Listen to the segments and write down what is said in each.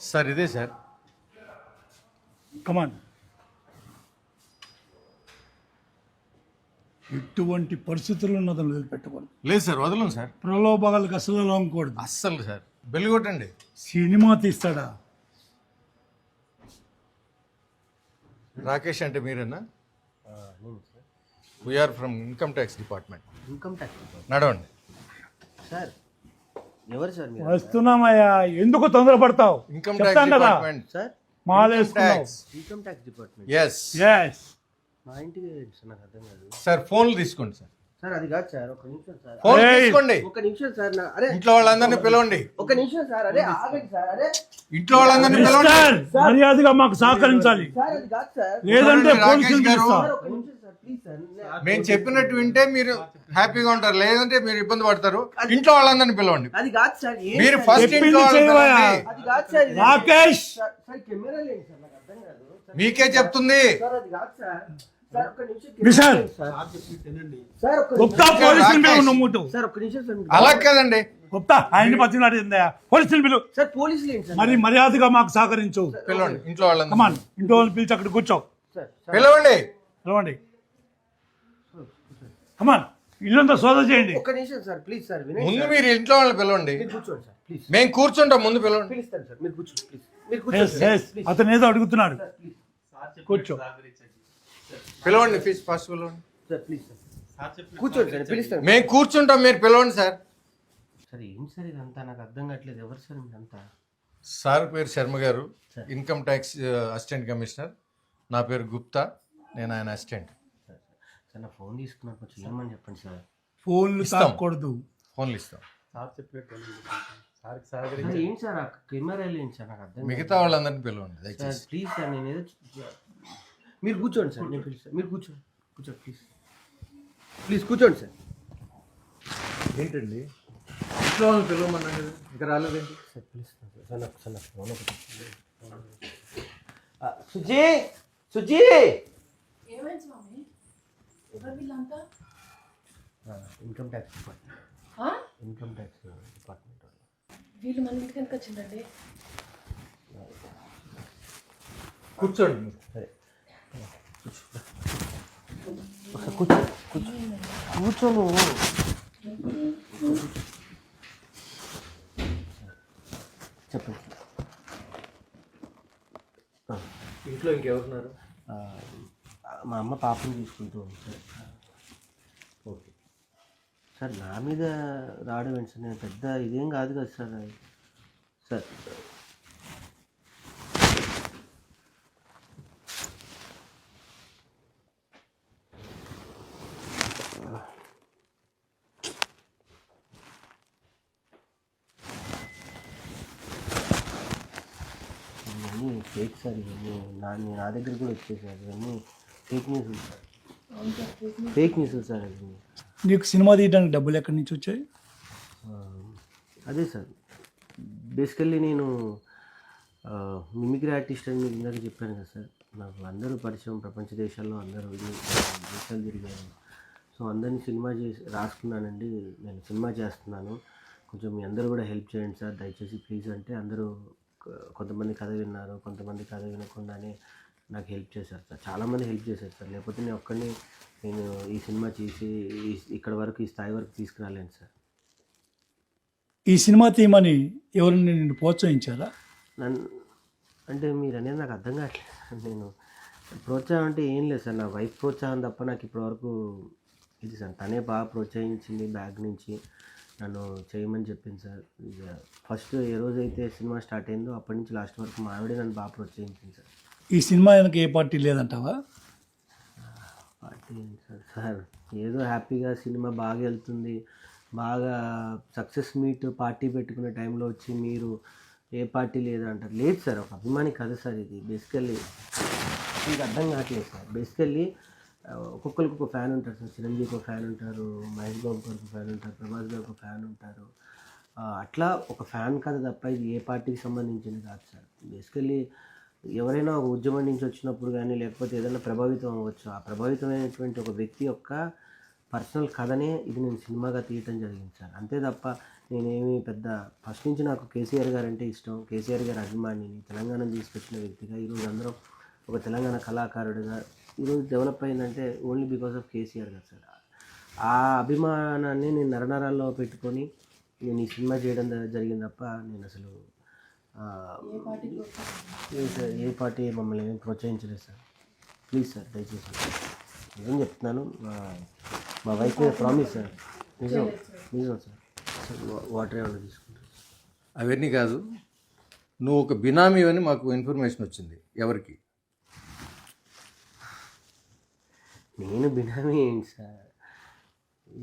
Sir ఇదే sir. కమాన్ ఎటువంటి పరిస్థితుల్లో అతను వదిలిపెట్టకూడదు. లేదు సార్ వదలను సార్. ప్రలోభాలకు అసలు లోంకూడదు అస్సలు సార్ బెల్లి కొట్టండి. సినిమా తీస్తాడా? రాకేష్ అంటే మీరేనా? We're from income tax department income tax నడవండి. సార్ ఎవరు సార్ మీరు? వస్తున్నామయ్యా. ఎందుకు తొందరపడతావు? ఇన్కమ్ ట్యాక్స్ చెప్తాను కదా. Department sir మాలేసుకున్నావు. Tax income tax department yes yes మా ఇంటికి ఏంటి సార్ నాకు అర్థం కాదు సార్ ఫోన్లు తీసుకోండి సార్. సార్ అది కాదు సార్ ఒక నిమిషం సార్. ఫోన్ ఏయ్. తీసుకోండి. ఒక నిమిషం సార్ నా అరే ఇంట్లో వాళ్ళందరినీ పిలవండి. ఒక నిమిషం సార్ అరే ఆగండి సార్ అరే. ఇంట్లో వాళ్ళందరినీ పిలవండి. మిస్టర్ మర్యాదగా మాకు సహకరించాలి. సార్ అది కాదు సార్. లేదంటే చూడండి, పోలీసులు రాకేష్ గారు. పిలుస్తా సార్ ఒక నిమిషం సార్ ప్లీజ్ సార్. నే- మేము చెప్పినట్టు వింటే మీరు హ్యాపీగా ఉంటారు లేదంటే మీరు ఇబ్బంది పడతారు. ఇంట్లో వాళ్ళందరినీ పిలవండి. అది కాదు సార్ ఏం మీరు సార్? ఫస్ట్ చెప్పింది ఇంట్లో వాళ్ళని చేయవయ్యా. పిలవండి. అది కాదు సార్ ఇది- రాకేష్! సార్ సార్ కెమెరా లేండి సార్ నాకు అర్థం కాదు. సార్ మీకే చెప్తుంది. సార్ అది కాదు సార్. సార్ ఒక నిమిషం విశాల్. కెమెరా లేండి సార్ సార్ ఒక్క గుప్తా నిమిషం పోలీసులు రాకేష్. పిలువు నువ్వు సార్ ఒక నిమిషం సార్ మీరు- అలా కదండి. గుప్తా ఆయన్ని పచ్చినాడు పోలీసులు పిలువు సార్ పోలీసులు ఏంటి సార్? మరి మర్యాదగా మాకు సహకరించు. పిలవండి ఇంట్లో కమాన్ ఇంట్లో వాళ్ళని పిలిచి అక్కడ కూర్చో. సార్ పిలవండి. పిలవండి. కమాన్ ఇల్లంతా సోదా చేయండి. ఒక్క నిమిషం సార్ ప్లీజ్ సార్ వినండి ముందు సార్. మీరు ఇంట్లో వాళ్ళని పిలవండి. మీరు కూర్చోండి సార్ ప్లీజ్ మేము కూర్చుంటాం ముందు పిలవండి. పిలుస్తాను సార్ మీరు కూర్చోండి ప్లీజ్ మీరు Yes, కూర్చోండి yes. Sir, please. అతను ఏదో అడుగుతున్నాడు. కూర్చో. పిలవండి ఫీజు ఫస్ట్ పిలవండి. సార్ ప్లీజ్ సార్ కూర్చోండి సార్ పిలుస్తాను. మేము కూర్చుంటాం మీరు పిలవండి సార్. సార్ ఏం సార్ ఇదంతా? నాకు అర్థం కావట్లేదు. ఎవరు సార్ మీరంతా? సార్ పేరు శర్మ గారు. Income tax assistant commissioner. నా పేరు గుప్తా. నేను ఆయన అసిస్టెంట్. సార్ సార్ నా ఫోన్ తీసుకున్నాను కొంచెం ఏమని చెప్పండి సార్ ఫోన్లు ఇస్తాం. తాకూడదు. ఫోన్లు ఇస్తాం. సార్ ఏం సార్? కెమెరా ఏంటి సార్? నాకు అర్థం మిగతా వాళ్ళందరినీ పిలవండి ప్లీజ్ సార్ నేను ఏదో మీరు కూర్చోండి సార్ నేను పిలుస్తాను మీరు కూర్చోండి కూర్చోండి ప్లీజ్ ప్లీజ్ కూర్చోండి సార్. ఏంటండి? ఇంట్లో పిలవమన్నా కదా ఇంకా రాలేదేంటి? సార్ పిలుస్తాను సార్. సార్ నాకు సార్ నాకు ఫోన్ ఒకటి. సుజీ సుజీ! ఏమైంది స్వామి? ఎవరు వీళ్ళంతా? Income tax department? Income tax department వాళ్ళు. వీళ్ళు మన ఇంటికి ఎందుకు వచ్చిందండి? కూర్చోండి మీరు. సరే. కూర్చో కూర్చో నువ్వు చెప్పండి ఇంట్లో ఇంకెవరున్నారు మా అమ్మ పాపని చూసుకుంటూ ఉంది సార్ ఓకే. సార్ నా మీద రావడం ఏంటి సార్? నేను పెద్ద ఇదేం కాదు కదా సార్. సార్ ఇవన్నీ ఫేక్ సార్ ఇవన్నీ నా నా దగ్గర కూడా వచ్చేసారు ఇవన్నీ fake news sir fake news sir ఇవన్నీ. నీకు సినిమా తీయడానికి డబ్బులు ఎక్కడి నుంచి వచ్చాయి? అదే సార్ బేసికల్లీ నేను మిమిక్రీ ఆర్టిస్ట్ అని మీకు ఇందాక చెప్పాను కదా సార్ నాకు అందరూ పరిచయం ప్రపంచ దేశాల్లో అందరూ దేశాలు తిరిగాను సో అందరినీ సినిమా చేసి రాసుకున్నానండి. నేను సినిమా చేస్తున్నాను. కొంచెం మీ అందరూ కూడా హెల్ప్ చేయండి సార్ దయచేసి ప్లీజ్ అంటే అందరూ కొంతమంది కథ విన్నారు కొంతమంది కథ వినకుండానే నాకు హెల్ప్ చేశారు సార్. చాలామంది హెల్ప్ చేశారు సార్. లేకపోతే నేను ఒక్కడిని నేను ఈ సినిమా చేసి ఇక్కడ వరకు ఈ స్థాయి వరకు తీసుకురాలేను సార్. ఈ సినిమా తీయమని ఎవరిని నిన్ను ప్రోత్సహించారా నన్ను అంటే మీరు అనేది నాకు అర్థం కావట్లేదు నేను ప్రోత్సాహం అంటే ఏం లేదు సార్. నా వైఫ్ ప్రోత్సాహం తప్ప నాకు ఇప్పటివరకు ఇది సార్. తనే బాగా ప్రోత్సహించింది బ్యాగ్ నుంచి. నన్ను చేయమని చెప్పింది సార్. ఇక ఫస్ట్ ఏ రోజైతే సినిమా స్టార్ట్ అయిందో అప్పటి నుంచి లాస్ట్ వరకు మా ఆవిడే నన్ను బాగా ప్రోత్సహించింది సార్. ఈ సినిమా వెనక ఏ పార్టీ లేదంటావా? Party sir? సార్ ఏదో హ్యాపీగా సినిమా బాగా వెళ్తుంది. బాగా సక్సెస్ మీట్ పార్టీ పెట్టుకునే టైంలో వచ్చి మీరు ఏ పార్టీ లేదా అంటారు లేదు సార్ ఒక అభిమాని కథ సార్ ఇది. బేసికల్లీ మీకు అర్థం కావట్లేదు సార్. బేసికల్లీ ఒక్కొక్కరికి ఒక ఫ్యాన్ ఉంటారు సార్. చిరంజీవి ఒక ఫ్యాన్ ఉంటారు మహేష్ బాబు గారికి ఒక ఫ్యాన్ ఉంటారు ప్రభాస్ గారికి ఒక ఫ్యాన్ ఉంటారు. అట్లా ఒక ఫ్యాన్ కథ తప్ప ఇది ఏ పార్టీకి సంబంధించింది కాదు సార్. బేసికల్లీ ఎవరైనా ఒక ఉద్యమం నుంచి వచ్చినప్పుడు కానీ లేకపోతే ఏదైనా ప్రభావితం అవ్వచ్చు. ఆ ప్రభావితమైనటువంటి ఒక వ్యక్తి యొక్క పర్సనల్ కథనే ఇది నేను సినిమాగా తీయటం జరిగింది సార్. అంతే తప్ప నేనేమి పెద్ద ఫస్ట్ నుంచి నాకు కేసీఆర్ గారు అంటే ఇష్టం. కేసీఆర్ గారి అభిమానిని తెలంగాణ తీసుకొచ్చిన వ్యక్తిగా ఈరోజు అందరం ఒక తెలంగాణ కళాకారుడిగా ఈరోజు డెవలప్ అయిందంటే ఓన్లీ బికాస్ ఆఫ్ కేసీఆర్ కదా సార్. ఆ అభిమానాన్ని నేను నరనరాల్లో పెట్టుకొని నేను ఈ సినిమా చేయడం జరిగింది తప్ప నేను అసలు ఏ సార్ ఏ పార్టీ మమ్మల్ని ఏం ప్రోత్సహించలేదు సార్. ప్లీజ్ సార్ దయచేసి. నేను చెప్తున్నాను? మా మా వైఫ్ మీద ప్రామిస్ సార్. నిజం నిజం సార్. సార్ వాటర్ ఏమైనా తీసుకుంటారు? అవన్నీ కాదు. నువ్వు ఒక బినామీ అని మాకు ఇన్ఫర్మేషన్ వచ్చింది ఎవరికి? నేను బినామీ ఏంటి సార్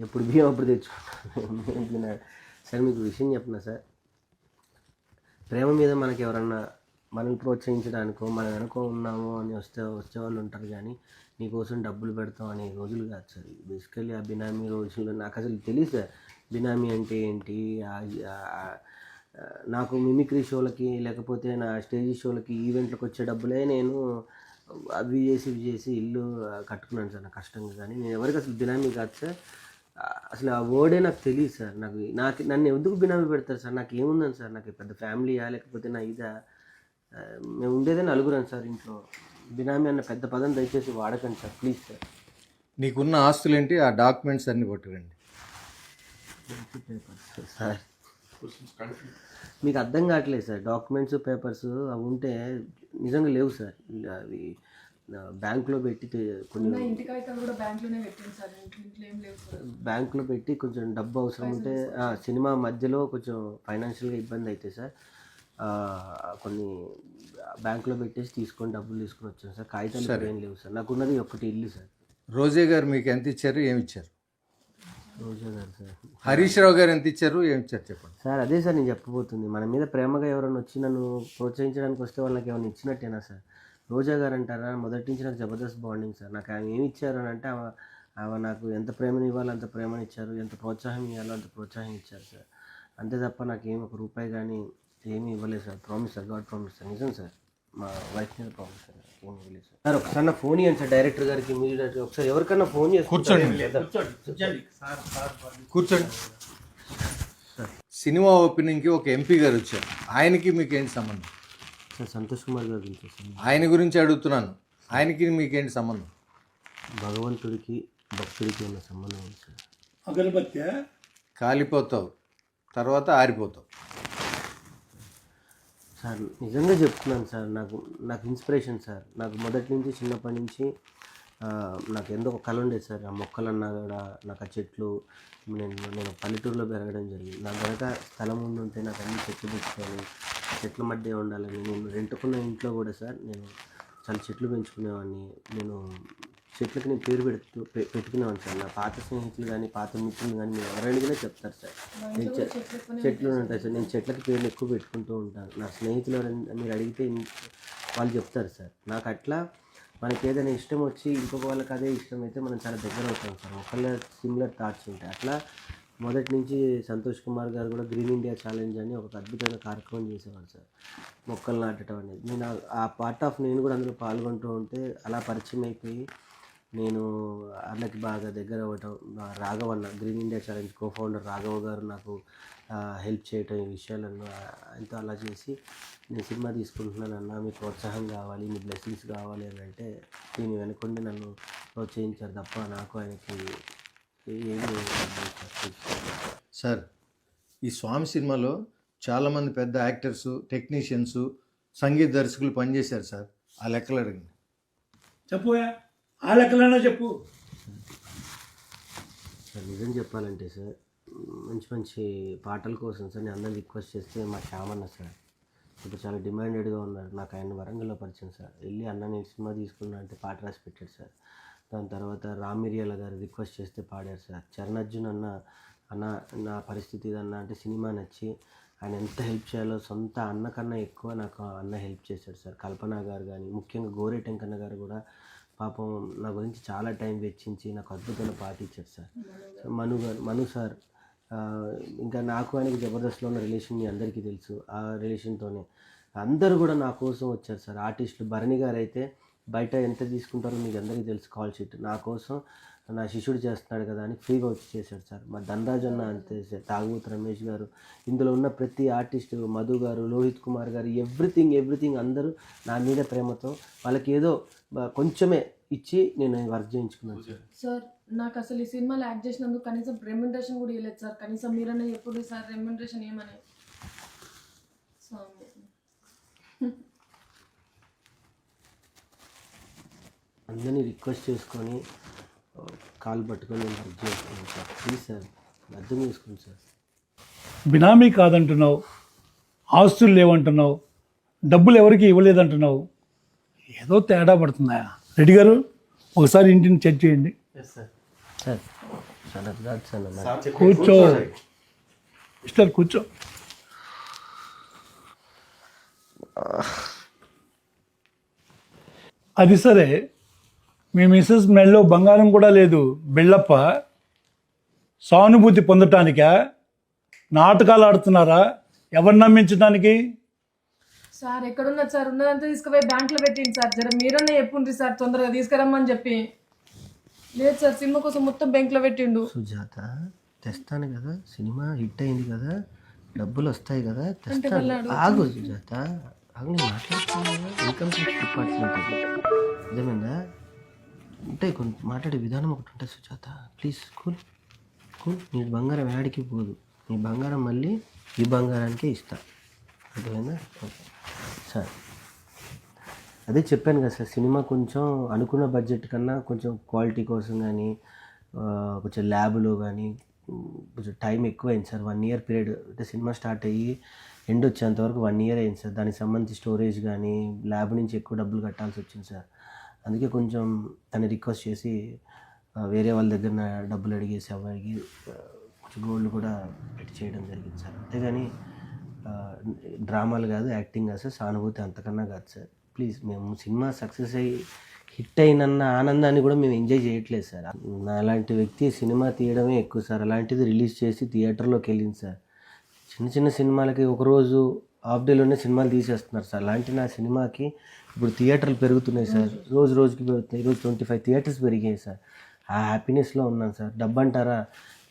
ఎప్పుడు బియ్యం అప్పుడు తెచ్చుకుంటాను. సార్ మీకు విషయం చెప్పిన సార్. ప్రేమ మీద మనకి ఎవరన్నా మనల్ని ప్రోత్సహించడానికో మనం వెనుక ఉన్నాము అని వస్తే వచ్చే వాళ్ళు ఉంటారు కానీ నీకోసం డబ్బులు పెడతాం అనే రోజులు కాదు సార్. బేసికలీ ఆ బినామీ రోజుల్లో నాకు అసలు తెలియదు సార్. బినామీ అంటే ఏంటి? నాకు మిమిక్రీ షోలకి లేకపోతే నా స్టేజ్ షోలకి ఈవెంట్లకు వచ్చే డబ్బులే నేను అవి చేసి ఇవి చేసి ఇల్లు కట్టుకున్నాను సార్ నా కష్టంగా కానీ. నేను ఎవరికి అసలు బినామీ కాదు సార్. అసలు ఆ వర్డే నాకు తెలియదు సార్. నాకు నాకు నన్ను ఎందుకు బినామీ పెడతారు సార్? నాకు ఏముందని సార్? నాకు పెద్ద ఫ్యామిలీయా? లేకపోతే నా ఇదా? మేము ఉండేదే నలుగురం సార్ ఇంట్లో. బినామీ అన్న పెద్ద పదం దయచేసి వాడకండి సార్ ప్లీజ్ సార్. నీకున్న ఆస్తులేంటి? ఆ డాక్యుమెంట్స్ అన్ని పట్టుకురండి. సార్. మీకు అర్థం కావట్లేదు సార్. డాక్యుమెంట్స్ పేపర్స్ అవి ఉంటే నిజంగా లేవు సార్. అవి బ్యాంక్లో పెట్టి బ్యాంకులో పెట్టి కొంచెం డబ్బు అవసరం ఉంటే సినిమా మధ్యలో కొంచెం ఫైనాన్షియల్గా ఇబ్బంది అయితే సార్. ఆ, కొన్ని బ్యాంకులో పెట్టేసి తీసుకొని డబ్బులు తీసుకొని వచ్చాను సార్. కాగితాలు ఏం లేవు సార్. నాకున్నది ఒకటి ఇల్లు సార్. రోజే గారు మీకు ఎంత ఇచ్చారు ఏమి ఇచ్చారు? హరీష్ రావు గారు ఎంత ఇచ్చారు? ఏమి ఇచ్చారు చెప్పండి. సార్ అదే సార్ నేను చెప్పబోతుంది. మన మీద ప్రేమగా ఎవరైనా వచ్చి నన్ను ప్రోత్సహించడానికి వస్తే వాళ్ళకి ఏమైనా ఇచ్చినట్టేనా సార్? రోజా గారు అంటారా? మొదటి నుంచి నాకు జబర్దస్త్ బాండింగ్ సార్. నాకు ఆమె ఏమి ఇచ్చారు అని అంటే ఆమె నాకు ఎంత ప్రేమని ఇవ్వాలో అంత ప్రేమని ఇచ్చారు. ఎంత ప్రోత్సాహం ఇవ్వాలో అంత ప్రోత్సాహం ఇచ్చారు సార్. అంతే తప్ప నాకు ఏమి ఒక రూపాయి కానీ ఏమీ ఇవ్వలేదు sir. Promise sir. God promise sir. నిజం సార్. మా వైఫ్ మీద ప్రామిస్ సార్ ఒకసారి నా ఫోన్ ఇవ్వండి సార్ డైరెక్టర్ గారికి ఇమీడియట్ ఒకసారి ఎవరికన్నా ఫోన్ చేసి కూర్చోండి. కూర్చోండి సినిమా ఓపెనింగ్కి ఒక ఎంపీ గారు వచ్చారు. ఆయనకి మీకు ఏంటి సంబంధం? సార్ సంతోష్ కుమార్ గారు గురించి ఆయన గురించి అడుగుతున్నాను. ఆయనకి మీకేంటి సంబంధం? భగవంతుడికి భక్తుడికి ఉన్న సంబంధం ఉంది సార్? అగరబత్తి కాలిపోతావు. తర్వాత ఆరిపోతావు. సార్ నిజంగా చెప్తున్నాను సార్ నాకు నాకు ఇన్స్పిరేషన్ సార్. నాకు మొదటి నుంచి చిన్నప్పటి నుంచి నాకు ఎంతో ఒక కళ ఉండేది సార్. ఆ మొక్కలు అన్నా కూడా నాకు ఆ చెట్లు నేను నేను పల్లెటూరులో పెరగడం జరిగింది. నా వెనక స్థలం ఉండి ఉంటే నాకు అన్ని చెట్లు పెట్టుకొని చెట్ల మధ్య ఉండాలని నేను రెంటుకున్న ఇంట్లో కూడా సార్ నేను చాలా చెట్లు పెంచుకునేవాడిని. నేను చెట్లకి నేను పేరు పెడుతూ పె- పెట్టుకునేవాడిని సార్. నా పాత స్నేహితులు కానీ పాత మిత్రులు కానీ మీరు ఎవరు అడిగినా చెప్తారు సార్. నేను చె- చెట్లు ఉంటాయి సార్. నేను చెట్లకి పేర్లు ఎక్కువ పెట్టుకుంటూ ఉంటాను. నా స్నేహితులు ఎవరైనా మీరు అడిగితే వాళ్ళు చెప్తారు సార్. నాకు అట్లా మనకి ఏదైనా ఇష్టం వచ్చి ఇంకొక వాళ్ళకి అదే ఇష్టం అయితే మనం చాలా దగ్గర అవుతాం సార్. ఒకళ్ళ సిమిలర్ థాట్స్ ఉంటాయి. అట్లా మొదటి నుంచి సంతోష్ కుమార్ గారు కూడా గ్రీన్ ఇండియా ఛాలెంజ్ అని ఒక అద్భుతమైన కార్యక్రమం చేసేవారు సార్. మొక్కలు నాటడం అనేది. నేను ఆ పార్ట్ ఆఫ్ నేను కూడా అందులో పాల్గొంటూ ఉంటే అలా పరిచయం అయిపోయి నేను అన్నకి బాగా దగ్గర అవ్వటం రాఘవన్న green India challenge co founder Raghava గారు నాకు హెల్ప్ చేయటం ఈ విషయాలను ఆయనతో అలా చేసి నేను సినిమా తీసుకుంటున్నాను అన్న మీ ప్రోత్సాహం కావాలి మీ బ్లెస్సింగ్స్ కావాలి అని అంటే దీని వెనుకొండి నన్ను ప్రోత్సహించారు తప్ప నాకు ఆయనకి ఏమీ లేదు. సార్. ఈ స్వామి సినిమాలో చాలామంది పెద్ద యాక్టర్స్ టెక్నీషియన్స్ సంగీత దర్శకులు పనిచేశారు సార్. ఆ లెక్కలు అడగండి. చెప్పుయా ఆ చెప్పు. సార్ నిజం చెప్పాలంటే సార్ మంచి మంచి పాటల కోసం సార్ నేను అందరిని రిక్వెస్ట్ చేస్తే మా శ్యామన్న సార్ ఇప్పుడు చాలా డిమాండెడ్గా ఉన్నారు. నాకు ఆయన వరంగల్లో పరిచయం సార్. వెళ్ళి అన్న నేను సినిమా తీసుకున్నా అంటే పాట రాసి పెట్టాడు సార్. దాని తర్వాత రామిరియాల గారు రిక్వెస్ట్ చేస్తే పాడారు సార్. చరణార్జున్ అన్న అన్న నా పరిస్థితి ఇది అన్న అంటే సినిమా నచ్చి ఆయన ఎంత హెల్ప్ చేయాలో సొంత అన్న కన్నా ఎక్కువ నాకు అన్న హెల్ప్ చేశాడు సార్. కల్పన గారు కానీ ముఖ్యంగా గోరే టెంకన్న గారు కూడా పాపం నా గురించి చాలా టైం వెచ్చించి నాకు అద్భుతమైన పాట ఇచ్చారు sir so Manu Manu sir ఇంకా నాకు ఆయనకి జబర్దస్త్లో ఉన్న రిలేషన్ మీ అందరికీ తెలుసు. ఆ రిలేషన్తోనే అందరూ కూడా నా కోసం వచ్చారు సార్. ఆర్టిస్టులు భరణి గారు అయితే బయట ఎంత తీసుకుంటారో మీకు అందరికీ తెలుసు కాల్ షీట్ నా కోసం నా శిష్యుడు చేస్తున్నాడు కదా అని ఫ్రీగా వచ్చి చేశాడు సార్. మా ధనరాజ్ అన్న అంతే సార్. రమేష్ గారు ఇందులో ఉన్న ప్రతి ఆర్టిస్టు మధు గారు లోహిత్ కుమార్ గారు ఎవ్రీథింగ్ ఎవ్రీథింగ్ అందరూ నా మీద ప్రేమతో వాళ్ళకి ఏదో కొంచెమే ఇచ్చి నేను వర్క్ చేయించుకున్నాను. సార్ సార్ నాకు అసలు ఈ సినిమాలో యాక్ట్ చేసినందుకు కనీసం రెమ్యూనరేషన్ కూడా ఇవ్వలేదు సార్. కనీసం మీరన్నా ఎప్పుడు సార్ రెమ్యూనరేషన్ ఏమని. స్వామి. అందరినీ రిక్వెస్ట్ చేసుకొని కాలు పట్టుకొని నేను వర్క్ చేసుకున్నాను సార్. ప్లీజ్ సార్ అర్థం చేసుకోండి సార్. బినామీ కాదంటున్నావు. ఆస్తులు లేవంటున్నావు. డబ్బులు ఎవరికి ఇవ్వలేదంటున్నావు. ఏదో తేడా పడుతుందా? రెడ్డి గారు ఒకసారి ఇంటిని చెక్ చేయండి. కూర్చో. మిస్టర్ కూర్చో. అది సరే. మీ మిస్సెస్ మెళ్ళలో బంగారం కూడా లేదు. బిళ్ళప్ప సానుభూతి పొందటానికా? నాటకాలు ఆడుతున్నారా? ఎవరు నమ్మించడానికి సార్ ఎక్కడున్నది సార్ ఉన్నదంతా తీసుకుపోయి బ్యాంక్లో పెట్టింది సార్. జర మీరన్నా చెప్పుండ్రి సార్ తొందరగా తీసుకురమ్మని చెప్పి. లేదు సార్ సినిమా కోసం మొత్తం బ్యాంక్లో పెట్టిండు. సుజాత తెస్తాను కదా సినిమా హిట్ అయింది కదా డబ్బులు వస్తాయి కదా తెస్తాను. ఆగు సుజాత ఆగు నేను మాట్లాడుతున్నాను కదా. ఇన్కమ్ ట్యాక్స్ డిపార్ట్మెంట్ నిజమేనా ఉంటాయి కొంత మాట్లాడే విధానం ఒకటి ఉంటుంది సుజాత. ప్లీజ్ కూల్ కూల్ నీ బంగారం యాడికి పోదు. నీ బంగారం మళ్ళీ ఈ బంగారానికే ఇస్తా. అర్థమైందా? ఓకే. సార్. అదే చెప్పాను కదా సార్ సినిమా కొంచెం అనుకున్న బడ్జెట్ కన్నా కొంచెం క్వాలిటీ కోసం కానీ కొంచెం ల్యాబ్లో కానీ కొంచెం టైం ఎక్కువ అయింది సార్. వన్ ఇయర్ పీరియడ్ అంటే సినిమా స్టార్ట్ అయ్యి ఎండ్ వచ్చేంతవరకు వన్ ఇయర్ అయింది సార్. దానికి సంబంధించి స్టోరేజ్ కానీ ల్యాబ్ నుంచి ఎక్కువ డబ్బులు కట్టాల్సి వచ్చింది సార్. అందుకే కొంచెం తను రిక్వెస్ట్ చేసి వేరే వాళ్ళ దగ్గర డబ్బులు అడిగేసి అవ్వడిగి కొంచెం గోల్డ్ కూడా పెట్టి చేయడం జరిగింది సార్. అంతేగాని డ్రామాలు కాదు యాక్టింగ్ కాదు సార్ సానుభూతి అంతకన్నా కాదు సార్. ప్లీజ్ మేము సినిమా సక్సెస్ అయ్యి హిట్ అయినన్న ఆనందాన్ని కూడా మేము ఎంజాయ్ చేయట్లేదు సార్. నా అలాంటి వ్యక్తి సినిమా తీయడమే ఎక్కువ సార్. అలాంటిది రిలీజ్ చేసి థియేటర్లోకి వెళ్ళింది సార్. చిన్న చిన్న సినిమాలకి ఒకరోజు హాఫ్ డేలోనే సినిమాలు తీసేస్తున్నారు సార్. అలాంటి నా సినిమాకి ఇప్పుడు థియేటర్లు పెరుగుతున్నాయి సార్. రోజు రోజుకి పెరుగుతున్నాయి ఈరోజు ట్వంటీ ఫైవ్ థియేటర్స్ పెరిగాయి సార్. ఆ హ్యాపీనెస్లో ఉన్నాను సార్. డబ్బు అంటారా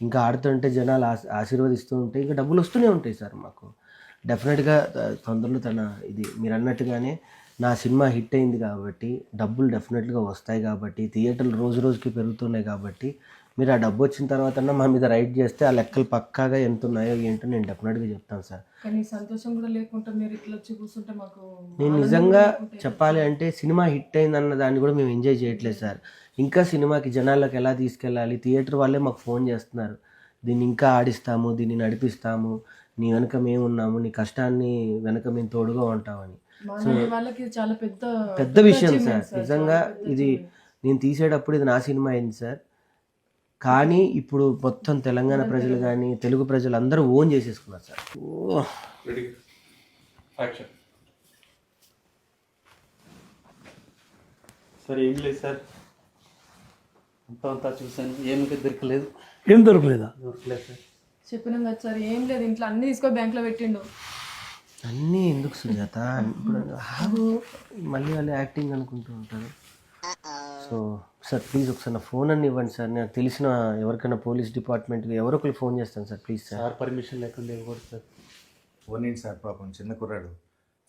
ఇంకా ఆడుతుంటే జనాలు ఆశీర్వదిస్తూ ఉంటే ఇంకా డబ్బులు వస్తూనే ఉంటాయి సార్ మాకు. డెఫినెట్గా తొందరలో తన ఇది మీరు అన్నట్టుగానే నా సినిమా హిట్ అయింది కాబట్టి డబ్బులు డెఫినెట్గా వస్తాయి కాబట్టి థియేటర్లు రోజు రోజుకి పెరుగుతున్నాయి కాబట్టి మీరు ఆ డబ్బు వచ్చిన తర్వాత మా మీద రైడ్ చేస్తే ఆ లెక్కలు పక్కాగా ఎంత ఉన్నాయో ఏంటో నేను డెఫినెట్గా చెప్తాను సార్. కానీ సంతోషం కూడా లేకుండా మీరు ఇట్లా వచ్చి కూర్చుంటే మాకు నేను నిజంగా చెప్పాలి అంటే సినిమా హిట్ అయిందన్న దాన్ని కూడా మేము ఎంజాయ్ చేయట్లేదు సార్. ఇంకా సినిమాకి జనాల్లోకి ఎలా తీసుకెళ్ళాలి? థియేటర్ వాళ్ళే మాకు ఫోన్ చేస్తున్నారు. దీన్ని ఇంకా ఆడిస్తాము దీన్ని నడిపిస్తాము నీ వెనక మేము ఉన్నాము నీ కష్టాన్ని వెనక మేము తోడుగా ఉంటామని. వాళ్ళకి ఇది చాలా పెద్ద పెద్ద విషయం సార్. నిజంగా ఇది నేను తీసేటప్పుడు ఇది నా సినిమా అయింది సార్. కానీ ఇప్పుడు మొత్తం తెలంగాణ ప్రజలు కానీ తెలుగు ప్రజలు అందరూ ఓన్ చేసేసుకున్నారు సార్. ఓ సార్ ఏం లేదు సార్. అంతా అంతా చూశాను. ఏమి దొరకలేదు. ఏం దొరకలేదా? చెప్పినాం కదా సార్ ఏం లేదు ఇంట్లో అన్ని తీసుకొని బ్యాంక్లో పెట్టిండు. అన్నీ ఎందుకు సుజాత? ఇప్పుడు ఆగు. మళ్ళీ వాళ్ళు యాక్టింగ్ అనుకుంటూ ఉంటారు. సో సార్ ప్లీజ్ ఒకసారి నా ఫోన్ అన్ని ఇవ్వండి సార్ నాకు తెలిసిన ఎవరికైనా పోలీస్ డిపార్ట్మెంట్కి ఎవరో ఒకరు ఫోన్ చేస్తాను sir please sir sir permission లేకుండా ఇవ్వకూడదు సార్ పోనీండి సార్ పాపం చిన్న కుర్రాడు.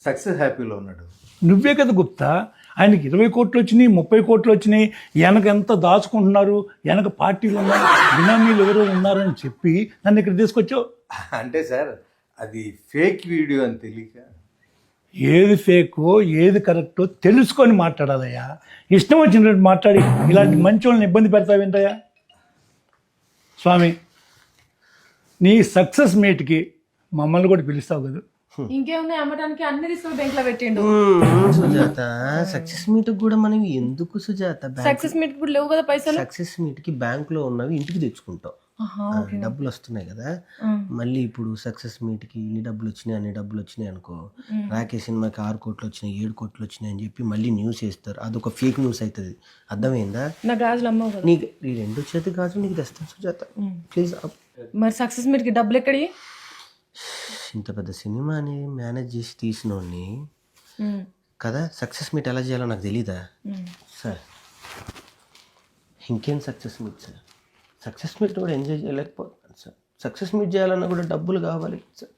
సక్సెస్ హ్యాపీలో ఉన్నాడు. నువ్వే కదా గుప్తా. ఆయనకి ఇరవై కోట్లు వచ్చినాయి ముప్పై కోట్లు వచ్చినాయి. వెనక ఎంత దాచుకుంటున్నారు వెనక పార్టీలు ఉన్నాయి బినామీలు ఎవరో ఉన్నారని చెప్పి నన్ను ఇక్కడ తీసుకొచ్చావు. అంటే సార్ అది ఫేక్ వీడియో అని తెలియక. ఏది ఫేకో ఏది కరెక్టో తెలుసుకొని మాట్లాడాలయ్యా. ఇష్టం వచ్చినట్టు మాట్లాడి ఇలాంటి మంచి వాళ్ళని ఇబ్బంది పెడతావేంటయ్యా స్వామి నీ సక్సెస్ మీట్కి మమ్మల్ని కూడా పిలుస్తావు కదా. ఇంకేమున్నాయి? అమ్మటానికి అన్ని తీసుకొని బ్యాంక్లో పెట్టిండు. మ్మ్, సుజాత సక్సెస్ మీట్ కూడా మనం ఎందుకు సుజాత సక్సెస్ మీట్ కూడా లేవు కదా పైసలు? సక్సెస్ మీట్కి బ్యాంకులో ఉన్నవి ఇంటికి తెచ్చుకుంటాం. డబ్బులు వస్తున్నాయి కదా. మళ్ళీ ఇప్పుడు సక్సెస్ మీట్కి ఇన్ని డబ్బులు వచ్చినాయి అన్ని డబ్బులు వచ్చినాయి అనుకో రాకేష్ సినిమాకి ఆరు కోట్లు వచ్చినాయి ఏడు కోట్లు వచ్చినాయి అని చెప్పి మళ్ళీ న్యూస్ వేస్తారు అదొక ఫేక్ న్యూస్ అవుతుంది అర్థమైందా? నా గాజులు అమ్మవు కదా. నీకు ఈ రెండు చేతి గాజులు నీకు తెస్తాను సుజాత. ప్లీజ్ మరి సక్సెస్ మీట్కి డబ్బులు ఎక్కడి ఇంత పెద్ద సినిమాని మేనేజ్ చేసి తీసినోడిని కదా సక్సెస్ మీట్ ఎలా చేయాలో నాకు తెలీదా? సార్ ఇంకేం success meet sir? Success meet కూడా ఎంజాయ్ చేయలేకపోతున్నాను సార్ సక్సెస్ మీట్ చేయాలన్నా కూడా డబ్బులు కావాలి సార్.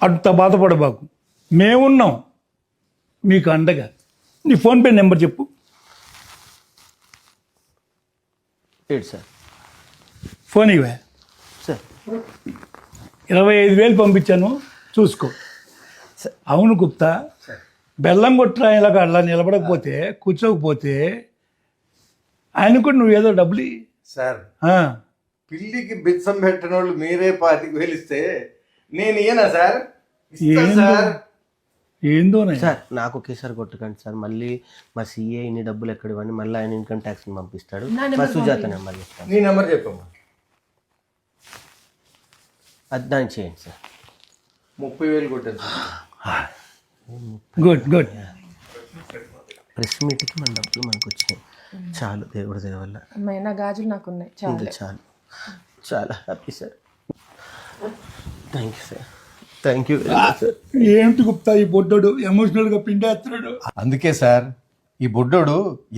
అంత బాధపడబాకు మేమున్నాం. మీకు అండగా నీ ఫోన్పే నెంబర్ చెప్పు. ఏంటి సార్. ఫోన్ ఇవే సార్. ఇరవై ఐదు వేలు పంపించాను. చూసుకో. అవును గుప్తా. బెల్లం కొట్టిన ఇలాగ అలా నిలబడకపోతే కూర్చోకపోతే ఆయన కూడా నువ్వు ఏదో డబ్బులు. సార్ పిల్లికి బిచ్చం పెట్టిన వాళ్ళు మీరే పాతికి వేలిస్తే నేను ఇయ్యనా సార్? ఇస్తా ఏందో. సార్. ఏందోనే సార్ నాకు ఒకేసారి కొట్టకండి సార్. మళ్ళీ మా సీఏ ఇన్ని డబ్బులు ఎక్కడ ఇవ్వండి మళ్ళీ ఆయన ఇన్కమ్ ట్యాక్స్ని పంపిస్తాడు. మా సుజాత నెంబర్ చెప్తాను నీ నెంబర్ చెప్పమ్మా. అది దాన్ని చేయండి సార్. ముప్పై వేలు గుడ్ గుడ్. ప్రెస్ మీట్కి మన డబ్బులు మనకు వచ్చినాయి చాలు దేవుడి దయ వల్ల. నా గాజులు నాకు ఉన్నాయి చాలా. చాలు. చాలా happy sir. Thank you sir thank you ఏంటి గుప్తా ఈ బొడ్డోడు? ఎమోషనల్గా పిండేస్తున్నాడు. అందుకే సార్ ఈ బుడ్డోడు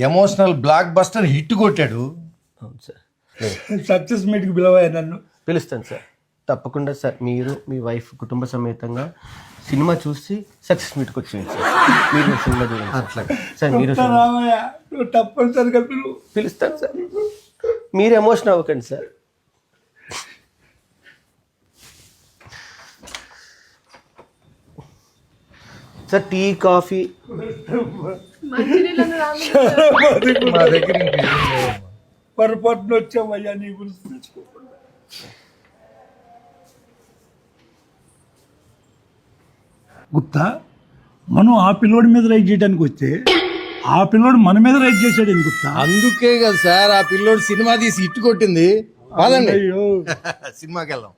ఎమోషనల్ బ్లాక్ బస్టర్ హిట్ కొట్టాడు. అవును సార్. సక్సెస్ మీట్కి పిలవయ్యా నన్ను. పిలుస్తాను సార్. తప్పకుండా సార్ మీరు మీ వైఫ్ కుటుంబ సమేతంగా సినిమా చూసి సక్సెస్ మీట్కి వచ్చేయండి సార్. మీరు సినిమా చూడండి అట్లా సార్ మీరు గుప్తా రామయ్య నువ్వు తప్పనిసరిగా పిలువు పిలుస్తాను సార్. మీరు ఎమోషన్ అవ్వకండి సార్. Sir tea coffee. మా దగ్గర. పొరపాటున వచ్చావయ్యా నీ గురించి తెలుసుకోకుండా. గుప్తా మనం ఆ పిల్లోడి మీద రైట్ చేయడానికి వస్తే ఆ పిల్లోడు మన మీద రైట్ చేశాడు ఎందుకు అందుకే కదా సార్ ఆ పిల్లోడు సినిమా తీసి హిట్ కొట్టింది. అయ్యో సినిమాకి వెళ్దాం